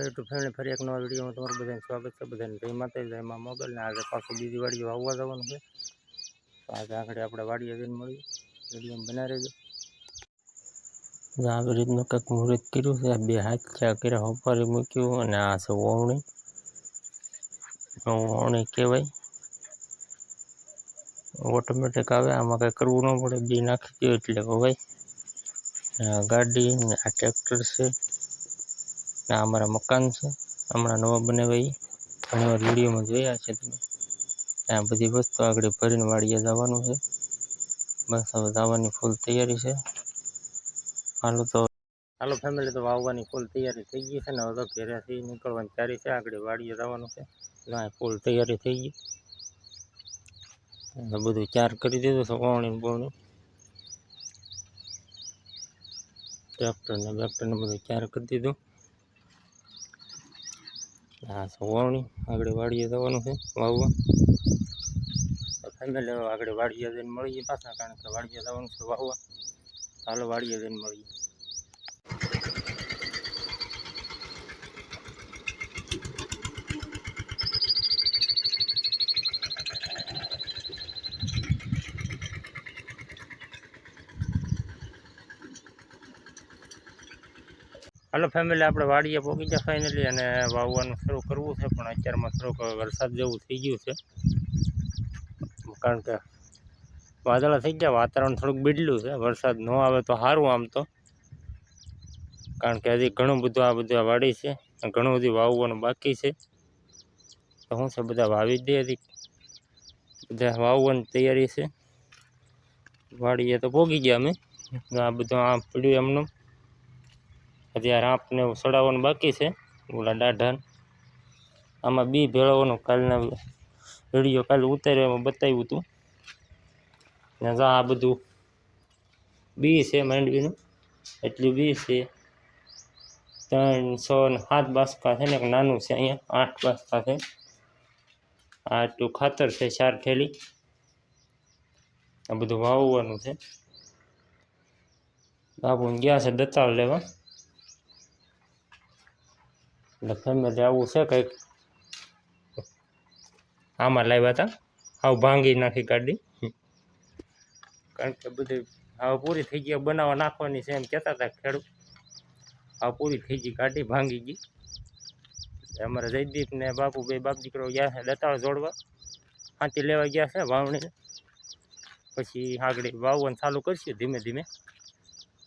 YouTube family ફરી એક નવા વિડીયોમાં તમારું બધાને સ્વાગત છે. બધાને જય માતા જય મા મોગલ. ને આજે પાછું બીજી વાડીએ વાવવા જવાનું છે. તો આજે આગળ આપણે વાડીએ જઈને મળીએ. વીડિયો બના રહેજો. આવી રીતનું કંઈક મુહૂર્ત કર્યું છે. બે હાથ ચા કર્યા, હોપારી મૂક્યું અને આ છે ઓવણી ઓવણી કહેવાય. ઓટોમેટિક આવે, આમાં કંઈ કરવું ન પડે. બી નાખી દો એટલે હોય આ ગાડી ને આ ટ્રેક્ટર છે. ને આ અમારા મકાન છે. હમણાં નવા બનાવ્યા એ ઘણી વાર વિડીયોમાં જોયા છે તમે. આ બધી વસ્તુ આગળ ભરીને વાળીએ જવાનું છે. બસ હવે જવાની ફૂલ તૈયારી છે. હાલો તો હાલો ફેમિલી તો વાવવાની ફૂલ તૈયારી થઈ ગઈ છે ને હવે તો ઘેરેથી નીકળવાની તૈયારી છે. આગળ વાળીએ જવાનું છે. ના ફૂલ તૈયારી થઈ ગઈ. બધું ચાર કરી દીધું છે વાવણી બોવણી ટ્રેક્ટર ને બેક્ટર ને બધું ચાર કરી દીધું. આ સવાણી આગળ વાડીએ જવાનું છે, વાવવા. ફેમિલી આગળ વાડીએ જઈને મળીએ પાછા, કારણ કે વાડીએ જવાનું છે વાવવા. ચાલો વાડીએ જઈને મળીએ. હાલો ફેમિલી આપણે વાડીએ પહોંચી ગયા ફાઇનલી અને વાવવાનું શરૂ કરવું છે પણ અત્યારમાં થોડુંક વરસાદ જેવું થઈ ગયું છે. કારણ કે વાદળા થઈ ગયા વાતાવરણ થોડુંક બદલ્યું છે વરસાદ ન આવે તો સારું આમ તો. કારણ કે હજી ઘણું બધું આ બધું વાડી છે ઘણું બધું વાવવાનું બાકી છે. તો શું છે બધા વાવી દે હજી. બધા વાવવાની તૈયારી છે. વાડીએ તો પોગી ગયા અમે. આ બધું આ પડ્યું એમનું. હજી આ રાંપને એવું સડાવવાનું બાકી છે. ઓલા દાઢાન. આમાં બી ભેળવવાનું કાલના વીડિયો કાલે ઉતાર્યો, એમાં બતાવ્યું હતું ને જા આ બધું બી છે માંડવીનું. એટલું બી છે. ત્રણસો ને સાત બાસકા છે ને, એક નાનું છે અહીંયા, આઠ બાસકા છે. આ આટલું ખાતર છે, ચાર થેલી. આ બધું વાવવાનું છે. બાપુ ગયા છે દત્તાળ લેવા. એટલે ફેમિલી આવું છે કંઈક? આમાં લાવ્યા હતા હાવ ભાંગી નાખી ગાડી. કારણ કે બધી હવે પૂરી થઈ ગઈ, બનાવવા નાખવાની છે એમ કહેતા હતા ખેડૂત. હવે પૂરી થઈ ગઈ ગાડી, ભાંગી ગઈ. એટલે અમારે જયદીપ ને બાપુ બે બાપ દીકરો ગયા છે દતાળ જોડવા. હાથી લેવા ગયા છે વાવણીને પછી આગળ વાવવાનું ચાલુ કરશું ધીમે ધીમે.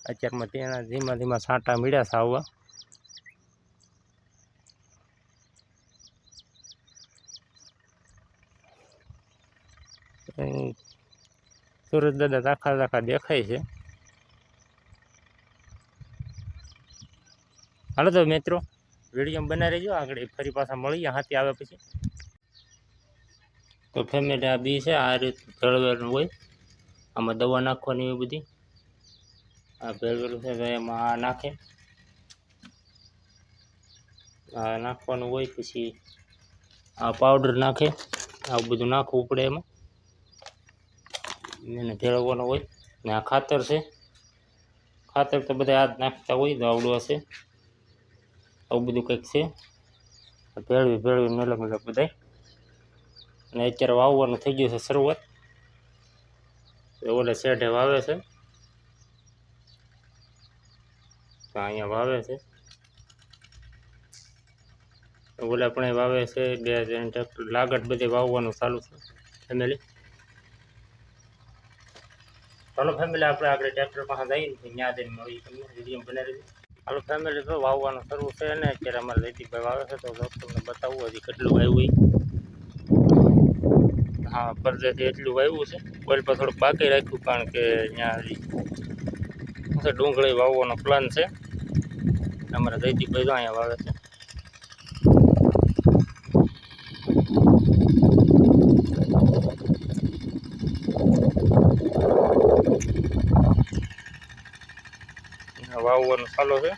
અત્યારમાં તેના ધીમા ધીમા છાંટા મળ્યા છે આવવા અહીં સુરત દાદા દાખા દાખા દેખાય છે. હાલો તો મિત્રો વીડિયો બનાવી રહેજો. આગળ ફરી પાછા મળીએ, હાથી આવે પછી. તો ફેમિલી આ બી છે, આ રીત ભેળવેલું હોય. આમાં દવા નાખવાની હોય બધી. આ ભેળવેલું છે એમાં આ નાખે. આ નાખવાનું હોય પછી આ પાવડર નાખે. આવું બધું નાખવું પડે એમાં. એને ભેળવવાનો હોય ને આ ખાતર છે. ખાતર તો બધા જ નાખતા હોય, તો આવડું હશે આવું બધું કંઈક છે. ભેળવી ભેળવી મેલે મેલે બધા અને અત્યારે વાવવાનું થઈ ગયું છે શરૂઆત. ઓલે શેઢે વાવે છે. અહીંયા વાવે છે. ઓલા પણ વાવે છે, બે ત્રણ ટ્રેક્ટર. લાગટ બધે વાવવાનું ચાલુ છે. ફેમિલી. ચાલો ફેમિલી આપણે આગળ ટ્રેક્ટર પાસે જઈને ત્યાં જઈને મળી તમને વીડિયો બનાવી હાલો ફેમિલી તો વાવવાનું શરૂ છે ને, અત્યારે અમારે જયદીપભાઈ વાવે છે, તો તમને બતાવવું હજી કેટલું વાવ્યું હોય હા પરદેથી એટલું વાવ્યું છે. ઓઇલ પર થોડુંક બાકી રાખ્યું, કારણ કે ત્યાં હજી ડુંગળી વાવવાનો પ્લાન છે. અમારા જયદીપભાઈ તો અહીંયા વાવે છે. વાવવાનું ચાલુ છે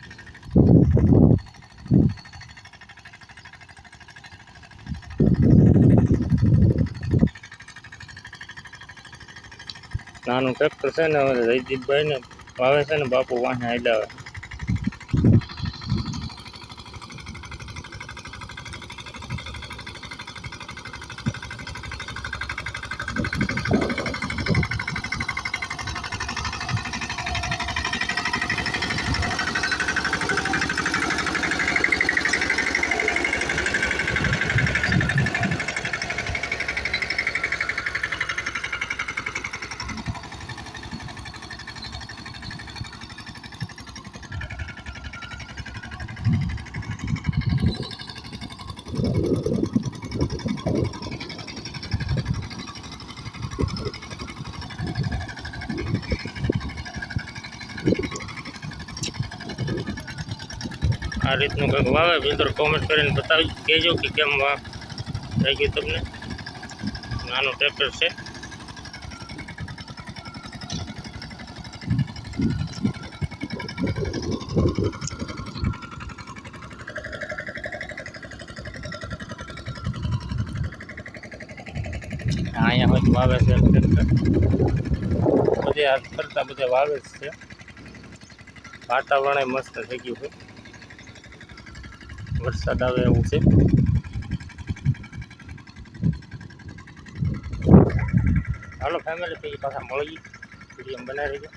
નાનું ટ્રેક્ટર છે ને હવે જયદીપભાઈ ને વાવે છે ને બાપુ વાહે હેડાવે આ રીતનું કંઈક વાવે મિત્રો કોમેન્ટ કરીને બતાવી, કહેજો કે કેમ વા લાગ્યું તમને? નાનું ટ્રેક્ટર છે. અહીંયા હોય વાવે છે ટ્રેક્ટર બધે હાથ કરતા બધે વાવે જ છે. વાતાવરણ મસ્ત થઈ ગયું છે. વરસાદ આવે એવું છે. હાલો ફેમિલી પછી પાછા મળી વીડિયો બનાવી રહેજો.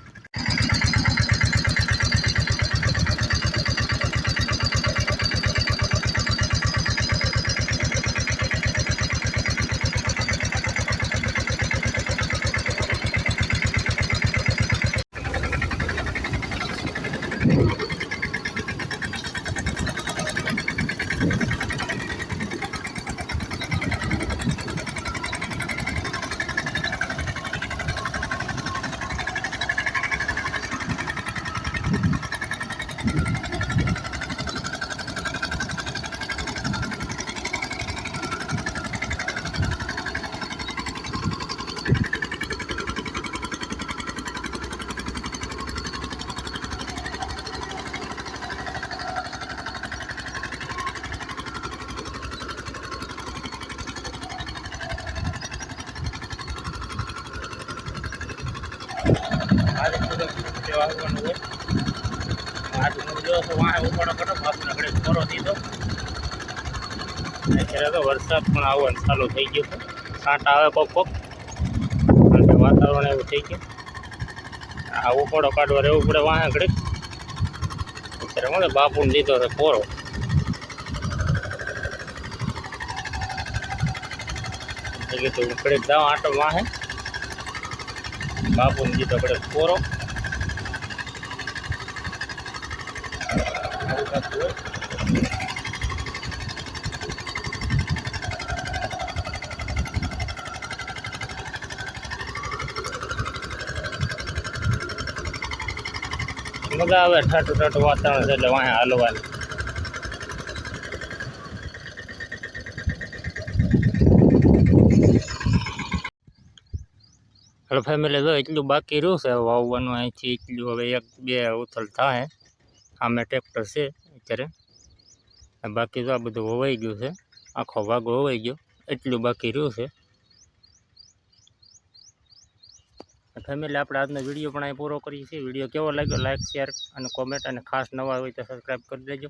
આજે સેવા તો વાંહે ઉપાડો કરો બાપને ઘડીક કોરો દીધો અત્યારે તો વરસાદ પણ આવવાનું ચાલુ થઈ ગયો છે છાંટ આવે કોક કોક વાતાવરણ એવું થઈ ગયું. આ ઉપાડો કાઢવા રહેવું પડે વાંહે ઘડીક. અત્યારે મળે બાપુને દીધો છે કોરો એટલે કીધું હું જાઓ આટો વાંહે. બાપુને દીધો ઘડીક કોરો. મજા આવે ઠાઠું ઠાઠું વાતાવરણ છે એટલે વાંહે હાલવાનું. હેલો ફેમિલી જો એટલું બાકી રહ્યું છે. વાવવાનું અહીંથી એટલું હવે એક, બે ઉથલ થાય. આમે ટ્રેક્ટર છે અત્યારે. બાકી તો આ બધું વવાઈ ગયું છે. આખો ભાગો વવાઈ ગયો. એટલું બાકી રહ્યું છે. ફેમિલી આપણે આજનો વીડિયો પણ અહીં પૂરો કરીએ છીએ. વીડિયો કેવો લાગ્યો? લાઇક શેર અને કોમેન્ટ અને ખાસ નવા હોય તો સબસ્ક્રાઈબ કરી દેજો.